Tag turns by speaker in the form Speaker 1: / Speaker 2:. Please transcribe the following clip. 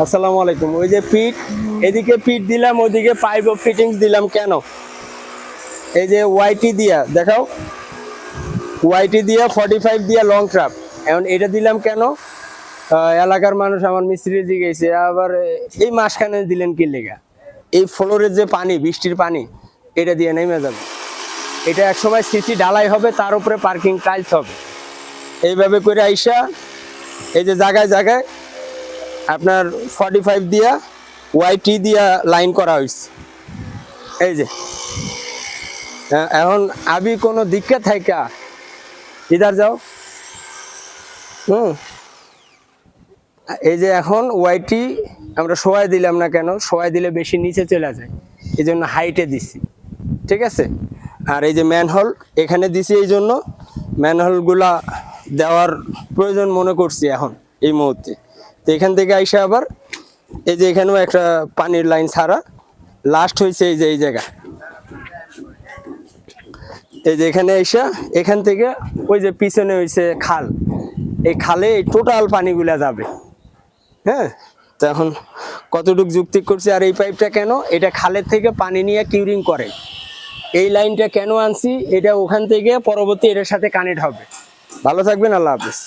Speaker 1: আসসালামু আলাইকুম। ওই যে পিট এদিকে পিট দিলাম ওইদিকে পাইপ অফ ফিটিংস দিলাম কেন? এই যে ওয়াইটি দিয়া, দেখাও। ওয়াইটি দিয়া ফর্টি ফাইভ দিয়া লং ট্রাপ এখন এটা দিলাম কেন? এলাকার মানুষ আমার মিস্ত্রি জিগেছে আবার এই মাসখানে দিলেন কি লেগা? এই ফ্লোরের যে পানি, বৃষ্টির পানি, এটা দিয়ে নেমে যাবে। এটা একসময় সিসি ঢালাই হবে, তার উপরে পার্কিং টাইলস হবে। এইভাবে করে আইসা, এই যে জায়গায় জায়গায় আপনার ফর্টি ফাইভ দিয়া ওয়াইটি দিয়া লাইন করা হয়েছে এই যে। হ্যাঁ, এখন আবি কোনো দিক্কত থাইকা। ইধার যাও। হুম। এই যে এখন ওয়াইটি আমরা সবাই দিলাম না কেন? সবাই দিলে বেশি নিচে চলে যায়। এই জন্য হাইটে দিছি। ঠিক আছে? আর এই যে ম্যানহোল এখানে দিছি এই জন্য। ম্যানহোলগুলা দেওয়ার প্রয়োজন মনে করছি এখন এই মুহূর্তে। তো এখান থেকে আইসা আবার এই যে এখানেও একটা পানির লাইন ছাড়া লাস্ট হয়েছে এই যে, এই জায়গা। এই যে এখানে আইসা, এখান থেকে ওই যে পিছনে হয়েছে খাল। এই খালে এই টোটাল পানিগুলা যাবে। হ্যাঁ? তো এখন কতটুকু যুক্তি করছি আর এই পাইপটা কেন? এটা খালের থেকে পানি নিয়ে কিউরিং করে। এই লাইনটা কেন আনছি? এটা ওখান থেকে পরবর্তী এটার সাথে কানেক্ট হবে। ভালো থাকবেন, আল্লাহ হাফিজ।